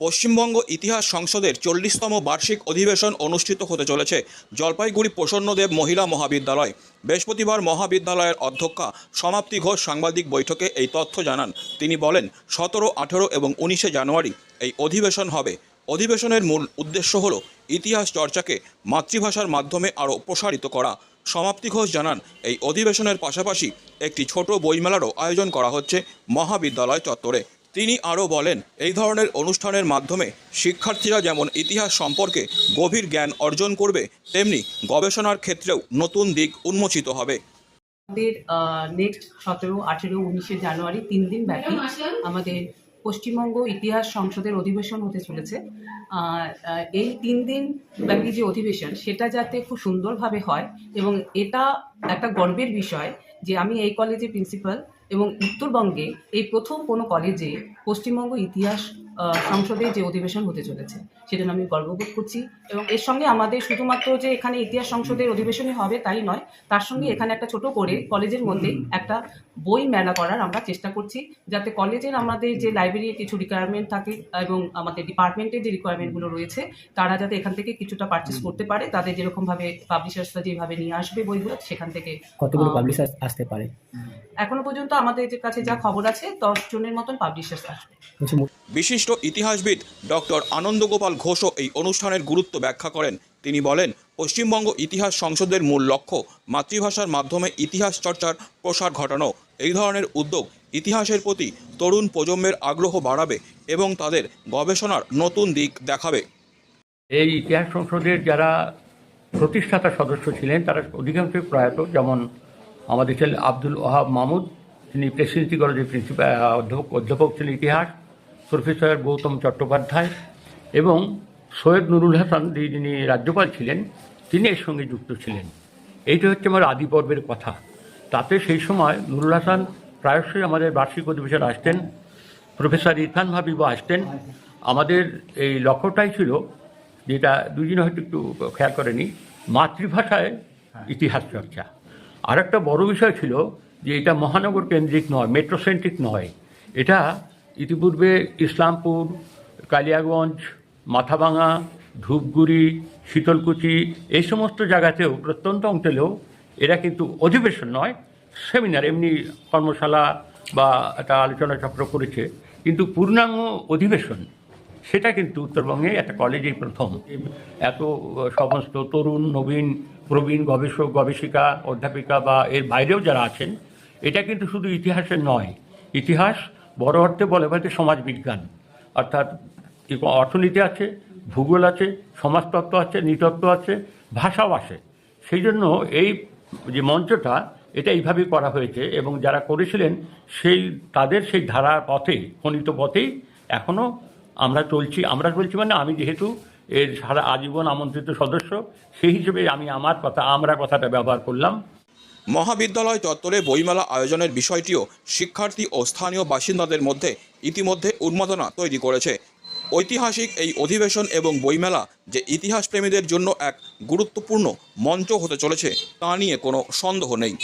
পশ্চিমবঙ্গ ইতিহাস সংসদের চল্লিশতম বার্ষিক অধিবেশন অনুষ্ঠিত হতে চলেছে। জলপাইগুড়ি প্রসন্নদেব মহিলা মহাবিদ্যালয়। বৃহস্পতিবার মহাবিদ্যালয়ের অধ্যক্ষা সমাপ্তি ঘোষ সাংবাদিক বৈঠকে এই তথ্য জানান। তিনি বলেন, সতেরো, আঠেরো এবং উনিশে জানুয়ারি এই অধিবেশন হবে। অধিবেশনের মূল উদ্দেশ্য হল ইতিহাস চর্চাকে মাতৃভাষার মাধ্যমে আরও প্রসারিত করা। সমাপ্তি ঘোষ জানান, এই অধিবেশনের পাশাপাশি একটি ছোট বইমেলারও আয়োজন করা হচ্ছে মহাবিদ্যালয় চত্বরে। তিনি আরও বলেন, এই ধরনের অনুষ্ঠানের মাধ্যমে শিক্ষার্থীরা যেমন ইতিহাস সম্পর্কে গভীর জ্ঞান অর্জন করবে, তেমনি গবেষণার ক্ষেত্রেও নতুন দিক উন্মোচিত হবে। আমাদের নেক্সট সতেরো, আঠেরো, উনিশে জানুয়ারি তিন দিন ব্যাপী আমাদের পশ্চিমবঙ্গ ইতিহাস সংসদের অধিবেশন হতে চলেছে। এই তিন দিন ব্যাপী যে অধিবেশন, সেটা যাতে খুব সুন্দরভাবে হয় এবং এটা একটা গর্বের বিষয় যে আমি এই কলেজে প্রিন্সিপাল এবং উত্তরবঙ্গে এই প্রথম কোনো কলেজে পশ্চিমবঙ্গ ইতিহাস সংসদে যে অধিবেশন হতে চলেছে সেজন্য আমি গর্ববোধ করছি এবং এর সঙ্গে আমাদের শুধুমাত্র যে এখানে ইতিহাস সংসদের অধিবেশনই হবে তাই নয় তার সঙ্গে এখানে একটা ছোট করে কলেজের মধ্যে একটা বই মেলা করার আমরা চেষ্টা করছি যাতে কলেজের আমাদের যে লাইব্রেরির কিছু রিকোয়ারমেন্ট থাকে এবং আমাদের ডিপার্টমেন্টের যে রিকোয়ারমেন্টগুলো রয়েছে তারা যাতে এখান থেকে কিছুটা পারচেস করতে পারে তাদের যেরকমভাবে পাবলিশার্সরা যেভাবে নিয়ে আসবে বইগুলো সেখান থেকে কতগুলো আহ, পাবলিশার আসতে পারে? এখনও পর্যন্ত আমাদের যে কাছে যা খবর আছে দশ জনের মতন পাবলিশার্স আসবে। মু- বিশিষ্ট ইতিহাসবিদ ডক্টর আনন্দগোপাল ঘোষও এই অনুষ্ঠানের গুরুত্ব ব্যাখ্যা করেন। তিনি বলেন, পশ্চিমবঙ্গ ইতিহাস সংসদের মূল লক্ষ্য, মাতৃভাষার মাধ্যমে ইতিহাস চর্চার প্রসার ঘটানো। এই ধরনের উদ্যোগ ইতিহাসের প্রতি তরুণ প্রজন্মের আগ্রহ বাড়াবে এবং তাদের গবেষণার নতুন দিক দেখাবে। এই ইতিহাস সংসদের যারা প্রতিষ্ঠাতা সদস্য ছিলেন, তারা অধিকাংশই প্রয়াত, যেমন আমাদের ছিলেন আব্দুল ওহাব মাহমুদ তিনি প্রেসিডেন্সি কলেজের প্রিন্সিপাল অধ্যাপক ছিলেন ইতিহাস। প্রফেসর গৌতম চট্টোপাধ্যায় এবং সৈয়দ নুরুল হাসান যি- যিনি রাজ্যপাল ছিলেন তিনি এর সঙ্গে যুক্ত ছিলেন। এইটা হচ্ছে আমার আদি পর্বের কথা। তাতে সেই সময় নুরুল হাসান প্রায়শই আমাদের বার্ষিক অধিবেশন আসতেন প্রফেসর ইরফান ভাবিব আসতেন। আমাদের এই লক্ষ্যটাই ছিল যেটা দুদিন হয়তো একটু খেয়াল করেনি মাতৃভাষায় ইতিহাস চর্চা। আর একটা বড় বিষয় ছিল যে এটা মহানগর কেন্দ্রিক নয় মেট্রোসেন্ট্রিক নয়। এটা ইতিপূর্বে ইসলামপুর, কালিয়াগঞ্জ, মাথাভাঙা, ধূপগুড়ি, শীতলকুচি এই সমস্ত জায়গাতেও প্রত্যন্ত অঞ্চলেও এরা কিন্তু অধিবেশন নয়, সেমিনার, এমনি কর্মশালা বা একটা আলোচনা চক্র করেছে। কিন্তু পূর্ণাঙ্গ অধিবেশন, সেটা কিন্তু উত্তরবঙ্গে একটা কলেজেই প্রথম। এত সমস্ত তরুণ, নবীন, প্রবীণ গবেষক, গবেষিকা, অধ্যাপিকা বা এর বাইরেও যারা আছেন, এটা কিন্তু শুধু ইতিহাসের নয়, ইতিহাস বড় অর্থে বলে বলতে সমাজবিজ্ঞান। অর্থাৎ অর্থনীতি আছে, ভূগোল আছে, সমাজতত্ত্ব আছে, নৃতত্ত্ব আছে, ভাষাও আছে। সেই জন্য এই যে মঞ্চটা, এটা এইভাবেই করা হয়েছে এবং যারা করেছিলেন, সেই তাদের সেই ধারার পথে খনিত পথেই এখনও আমরা চলছি। আমরা চলছি মানে আমি যেহেতু এর সারা আজীবন আমন্ত্রিত সদস্য, সেই হিসেবে আমি আমার কথা, আমরা কথাটা ব্যবহার করলাম। মহাবিদ্যালয় চত্বরে বইমেলা আয়োজনের বিষয়টিও শিক্ষার্থী ও স্থানীয় বাসিন্দাদের মধ্যে ইতিমধ্যে উন্মাদনা তৈরি করেছে। ঐতিহাসিক এই অধিবেশন এবং বইমেলা যে ইতিহাস প্রেমীদের জন্য এক গুরুত্বপূর্ণ মঞ্চ হতে চলেছে, তা নিয়ে কোনো সন্দেহ নেই।